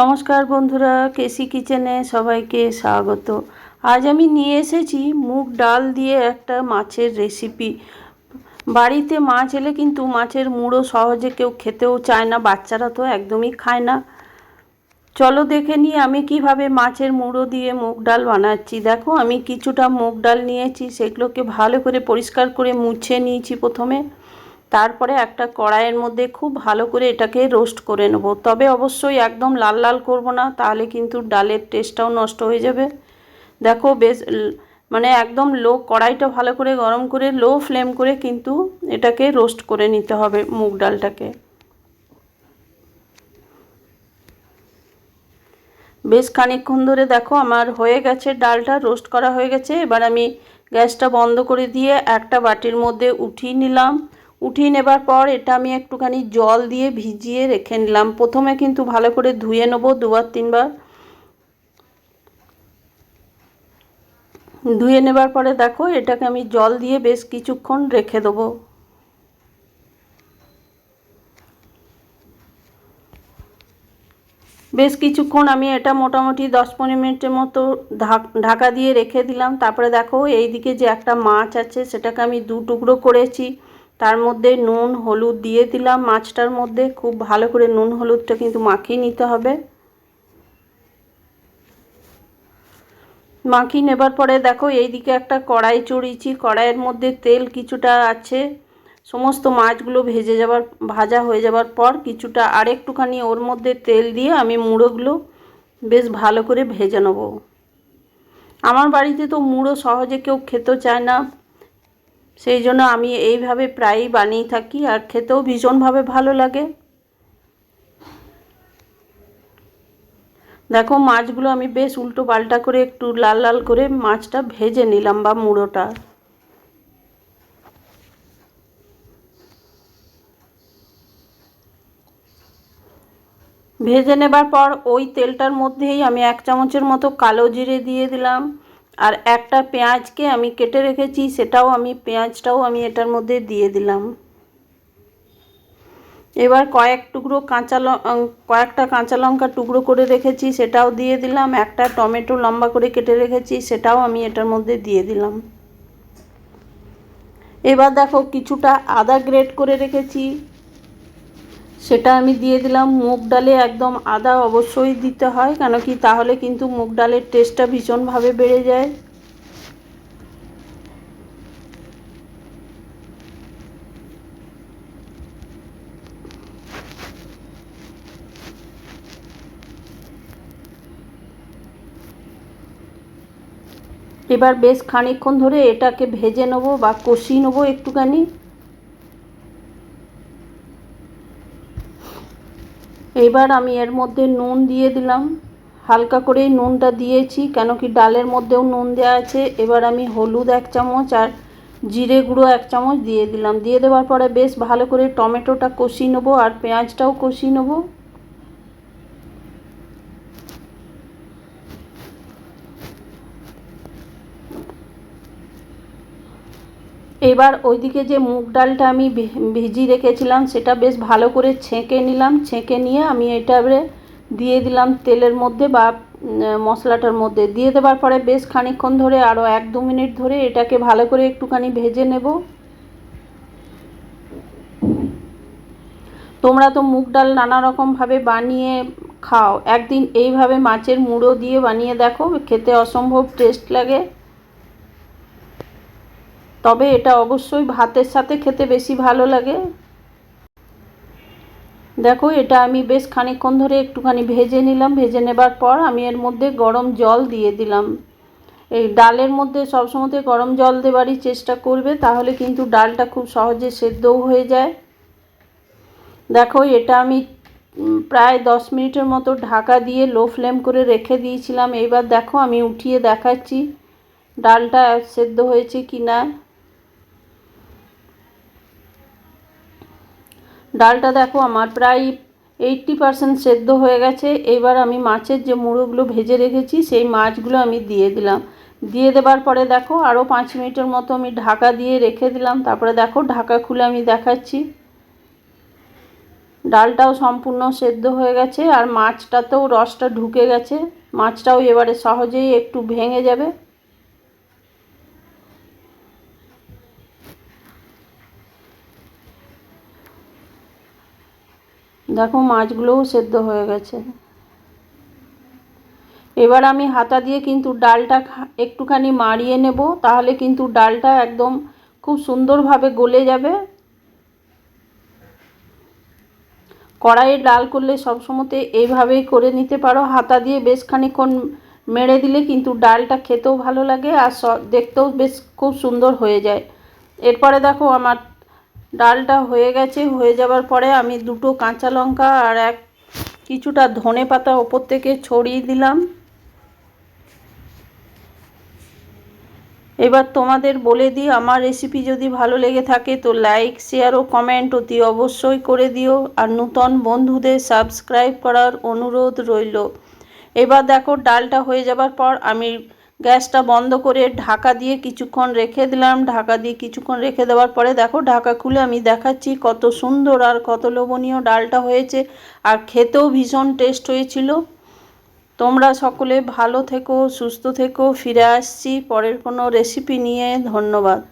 নমস্কার বন্ধুরা, কেসি কিচেনে সবাইকে স্বাগত। আজ আমি নিয়ে এসেছি মুগ ডাল দিয়ে একটা মাছের রেসিপি। বাড়িতে মাছ এলে কিন্তু মাছের মুড়ো সহজে কেউ খেতেও চায় না, বাচ্চারা তো একদমই খায় না। চলো দেখে নিই আমি কীভাবে মাছের মুড়ো দিয়ে মুগ ডাল বানাচ্ছি। দেখো, আমি কিছুটা মুগ ডাল নিয়েছি, সেগুলোকে ভালো করে পরিষ্কার করে মুছে নিয়েছি প্রথমে। তারপরে একটা কড়াইয়ের মধ্যে খুব ভালো করে এটাকে রোস্ট করে নেব। তবে অবশ্যই একদম লাল লাল করব না, তাহলে কিন্তু ডালের টেস্টটাও নষ্ট হয়ে যাবে। দেখো বেশ মানে একদম লো কড়াইটা ভালো করে গরম করে, লো ফ্লেম করে কিন্তু এটাকে রোস্ট করে নিতে হবে মুগ ডালটাকে। বেশ খানিকক্ষণ ধরে দেখো আমার হয়ে গেছে, ডালটা রোস্ট করা হয়ে গেছে। এবার আমি গ্যাসটা বন্ধ করে দিয়ে একটা বাটির মধ্যে উঠিয়ে নিলাম। উঠিয়ে নেবার পর এটা আমি একটুখানি জল দিয়ে ভিজিয়ে রেখে নিলাম। প্রথমে কিন্তু ভালো করে ধুয়ে নেব, দুবার, তিনবার। ধুয়ে নেবার পরে দেখো, এটাকে আমি জল দিয়ে বেশ কিছুক্ষণ রেখে দেবো। বেশ কিছুক্ষণ আমি এটা মোটামুটি দশ পনেরো মিনিটের মতো ঢাকা দিয়ে রেখে দিলাম। তারপরে দেখো এই দিকে যে একটা মাছ আছে, সেটাকে আমি দু টুকরো করেছি। তার মধ্যে নুন, হলুদ দিয়ে দিলাম। মাছটার মধ্যে খুব ভালো করে নুন, হলুদটা কিন্তু মাখিয়ে নিতে হবে। মাখিয়ে নেবার পরে দেখো, এইদিকে একটা কড়াই চড়িয়েছি। কড়াইয়ের মধ্যে তেল কিছুটা আছে। সমস্ত মাছগুলো ভেজে যাবার, ভাজা হয়ে যাবার পর কিছুটা আরেকটুখানি ওর মধ্যে তেল দিয়ে আমি মুড়োগুলো বেশ ভালো করে ভেজে নেব। আমার বাড়িতে তো মুড়ো সহজে কেউ খেতে চায় না। সেই জন্য আমি এইভাবে প্রায়ই বানিয়ে থাকি আর খেতেও ভীষণভাবে ভালো লাগে। দেখো মাছগুলো আমি বেশ উল্টো পাল্টা করে একটু লাল লাল করে মাছটা ভেজে নিলাম বা মুড়োটা। ভেজে নেবার পর ওই তেলটার মধ্যেই আমি এক চামচের মতো কালো জিরে দিয়ে দিলাম। আর একটা পেঁয়াজকে আমি কেটে রেখেছি, সেটাও আমি, পেঁয়াজটাও আমি এটার মধ্যে দিয়ে দিলাম। এবার কয়েক টুকরো কাঁচা কয়েকটা কাঁচা লঙ্কা টুকরো করে রেখেছি, সেটাও দিয়ে দিলাম। একটা টমেটো লম্বা করে কেটে রেখেছি, সেটাও আমি এটার মধ্যে দিয়ে দিলাম। এবার দেখো, কিছুটা আদা গ্রেট করে রেখেছি। সেটা আমি দিয়ে দিলাম। মুগ ডালে একদম আদা অবশ্যই দিতে হয় কেন কি তাহলে কিন্তু মুগ ডালের টেস্টটা ভীষণভাবে বেড়ে যায়। এবার বেশ খানিকক্ষণ ধরে এটাকে ভেজে নেব বা কষিয়ে নেব একটুখানি। এবার আমি এর মধ্যে নুন দিয়ে দিলাম। হালকা করেই নুনটা দিয়েছি, কেন কি ডালের মধ্যেও নুন দেওয়া আছে। এবার আমি হলুদ এক চামচ আর জিরে গুঁড়ো এক চামচ দিয়ে দিলাম। দিয়ে দেওয়ার পরে বেশ ভালো করে টমেটোটা কষিয়ে নেব আর পেঁয়াজটাও কষিয়ে নেব। এবার ওইদিকে যে মুগ ডালটা আমি ভিজিয়ে রেখেছিলাম, সেটা বেশ ভালো করে ছেঁকে নিলাম। ছেঁকে নিয়ে আমি এটা দিয়ে দিলাম তেলের মধ্যে বা মশলাটার মধ্যে। দিয়ে দেওয়ার পরে বেশ খানিক্ষণ ধরে আরও এক দু মিনিট ধরে এটাকে ভালো করে একটুখানি ভেজে নেব। তোমরা তো মুগ ডাল নানা রকমভাবে বানিয়ে খাও। একদিন এইভাবে মাছের মুড়ো দিয়ে বানিয়ে দেখো, খেতে অসম্ভব টেস্ট লাগে। তবে এটা অবশ্যই ভাতের সাথে খেতে বেশি ভালো লাগে। দেখো, এটা আমি বেশ খানিকক্ষণ ধরে একটুখানি ভেজে নিলাম। ভেজে নেবার পর আমি এর মধ্যে গরম জল দিয়ে দিলাম। এই ডালের মধ্যে সবসময় গরম জল দেবারই চেষ্টা করবে, তাহলে কিন্তু ডালটা খুব সহজে সেদ্ধও হয়ে যায়। দেখো, এটা আমি প্রায় দশ মিনিটের মতো ঢাকা দিয়ে লো ফ্লেম করে রেখে দিয়েছিলাম। এবার দেখো, আমি উঠিয়ে দেখাচ্ছি ডালটা সেদ্ধ হয়েছে কি না ডালটা দেখো আমার প্রায় এইটটি পারসেন্ট সেদ্ধ হয়ে গেছে। এবার আমি মাছের যে মুড়োগুলো ভেজে রেখেছি, সেই মাছগুলো আমি দিয়ে দিলাম। দিয়ে দেবার পরে দেখো আরও পাঁচ মিনিটের মতো আমি ঢাকা দিয়ে রেখে দিলাম। তারপরে দেখো ঢাকা খুলে আমি দেখাচ্ছি। ডালটাও সম্পূর্ণ সেদ্ধ হয়ে গেছে আর মাছটাতেও রসটা ঢুকে গেছে। মাছটাও এবারে সহজেই একটু ভেঙে যাবে। দেখো মাছগুলোও সেদ্ধ হয়ে গেছে। এবার আমি হাতা দিয়ে কিন্তু ডালটা একটুখানি মারিয়ে নেব, তাহলে কিন্তু ডালটা একদম খুব সুন্দরভাবে গলে যাবে। কড়াইয়ে ডাল করলে সবসময়তে এইভাবেই করে নিতে পারো। হাতা দিয়ে বেশ খানিক্ষণ মেরে দিলে কিন্তু ডালটা খেতেও ভালো লাগে আর দেখতেও বেশ খুব সুন্দর হয়ে যায়। এরপরে দেখো আমার ডালটা হয়ে গেছে, হয়ে যাওয়ার পরে আমি দুটো কাঁচা লঙ্কা আর এক কিছুটা ধনে পাতা ওপর থেকে ছড়িয়ে দিলাম। এবার তোমাদের বলে দিই, আমার রেসিপি যদি ভালো লেগে থাকে তো লাইক শেয়ার ও কমেন্ট অতি অবশ্যই করে দিও। আর নূতন বন্ধুদের সাবস্ক্রাইব করার অনুরোধ রইল। এবার দেখো, ডালটা হয়ে যাবার পর আমি গ্যাসটা বন্ধ করে ঢাকা দিয়ে কিছুক্ষণ রেখে দিলাম। ঢাকা দিয়ে কিছুক্ষণ রেখে দেওয়ার পরে দেখো ঢাকা খুলে আমি দেখাচ্ছি কত সুন্দর আর কত লোভনীয় ডালটা হয়েছে আর খেতেও ভীষণ টেস্ট হয়েছিল। তোমরা সকলে ভালো থেকো, সুস্থ থেকো, ফিরে আসছি পরের কোনো রেসিপি নিয়ে। ধন্যবাদ।